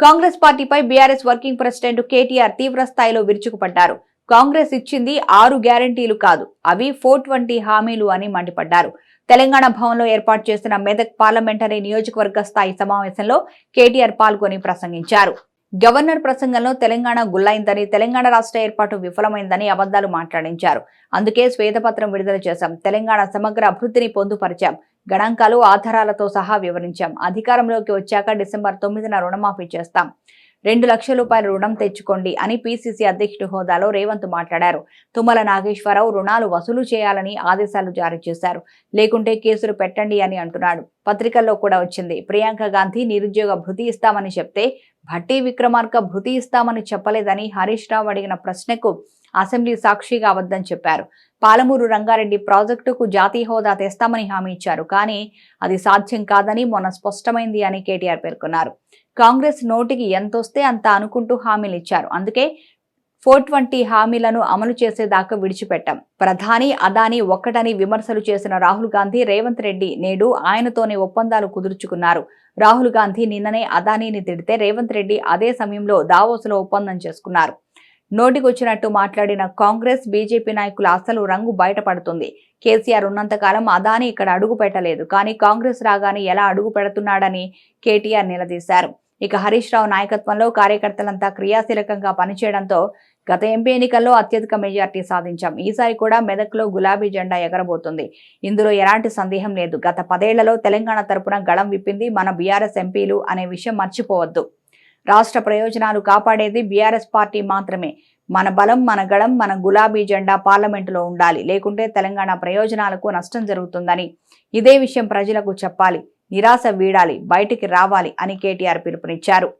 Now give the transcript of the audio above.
కాంగ్రెస్ పార్టీపై BRS working president KTR తీవ్ర స్థాయిలో విరుచుకుపడ్డారు. కాంగ్రెస్ ఇచ్చింది ఆరు గ్యారంటీలు కాదు అవి ఫోర్ ట్వంటీ హామీలు అని మండిపడ్డారు. తెలంగాణ భవన్లో ఏర్పాటు చేసిన మెదక్ పార్లమెంటరీ నియోజకవర్గ స్థాయి సమావేశంలో కేటీఆర్ పాల్గొని ప్రసంగించారు. గవర్నర్ ప్రసంగంలో తెలంగాణ గుల్లైందని తెలంగాణ రాష్ట్ర ఏర్పాటు విఫలమైందని అబద్దాలు మాట్లాడించారు. అందుకే శ్వేతపత్రం విడుదల చేశాం. తెలంగాణ సమగ్ర అభివృద్ధిని పొందుపరిచాం. గణాంకాలు ఆధారాలతో సహా వివరించాం. అధికారంలోకి వచ్చాక డిసెంబర్ తొమ్మిదిన రుణమాఫీ చేస్తాం. రెండు లక్షల రూపాయల రుణం తెచ్చుకోండి అని పీసీసీ అధ్యక్షుడు హోదాలో రేవంత్ మాట్లాడారు. తుమ్మల నాగేశ్వరరావు రుణాలు వసూలు చేయాలని ఆదేశాలు జారీ చేశారు. లేకుంటే కేసులు పెట్టండి అని అంటున్నాడు. పత్రికల్లో కూడా వచ్చింది. ప్రియాంక గాంధీ నిరుద్యోగ భృతి ఇస్తామని చెప్తే భట్టి విక్రమార్క భృతి ఇస్తామని చెప్పలేదని హరీష్ రావు అడిగిన ప్రశ్నకు అసెంబ్లీ సాక్షిగా అవద్దని చెప్పారు. పాలమూరు రంగారెడ్డి ప్రాజెక్టుకు జాతీయ హోదా తెస్తామని హామీ ఇచ్చారు. కానీ అది సాధ్యం కాదని మొన్న స్పష్టమైంది అని కేటీఆర్ పేర్కొన్నారు. కాంగ్రెస్ నోటికి ఎంతొస్తే అంత అనుకుంటూ హామీలు ఇచ్చారు. అందుకే ఫోర్ ట్వంటీ హామీలను అమలు చేసేదాకా విడిచిపెట్టాం. ప్రధాని అదాని ఒక్కటని విమర్శలు చేసిన రాహుల్ గాంధీ రేవంత్ రెడ్డి నేడు ఆయనతోనే ఒప్పందాలు కుదుర్చుకున్నారు. రాహుల్ గాంధీ నిన్ననే అదానీని తిడితే రేవంత్ రెడ్డి అదే సమయంలో దావోసులో ఒప్పందం చేసుకున్నారు. నోటికొచ్చినట్టు మాట్లాడిన కాంగ్రెస్ బీజేపీ నాయకుల అసలు రంగు బయటపడుతుంది. కేసీఆర్ ఉన్నంతకాలం అదాని ఇక్కడ అడుగు పెట్టలేదు కానీ కాంగ్రెస్ రాగానే ఎలా అడుగు పెడుతున్నాడని కేటీఆర్ నిలదీశారు. ఇక హరీష్ రావు నాయకత్వంలో కార్యకర్తలంతా క్రియాశీలకంగా పనిచేయడంతో గత ఎంపీ ఎన్నికల్లో అత్యధిక మెజార్టీ సాధించాం. ఈసారి కూడా మెదక్లో గులాబీ జెండా ఎగరబోతుంది. ఇందులో ఎలాంటి సందేహం లేదు. గత పదేళ్ళలో తెలంగాణ తరపున గళం విప్పింది మన బీఆర్ఎస్ ఎంపీలు అనే విషయం మర్చిపోవద్దు. రాష్ట్ర ప్రయోజనాలు కాపాడేది బీఆర్ఎస్ పార్టీ మాత్రమే. మన బలం మన గళం మన గులాబీ జెండా పార్లమెంటులో ఉండాలి. లేకుంటే తెలంగాణ ప్రయోజనాలకు నష్టం జరుగుతుందని ఇదే విషయం ప్రజలకు చెప్పాలి. నిరాశ వీడాలి. బయటికి రావాలి అని కేటీఆర్ పిలుపునిచ్చారు.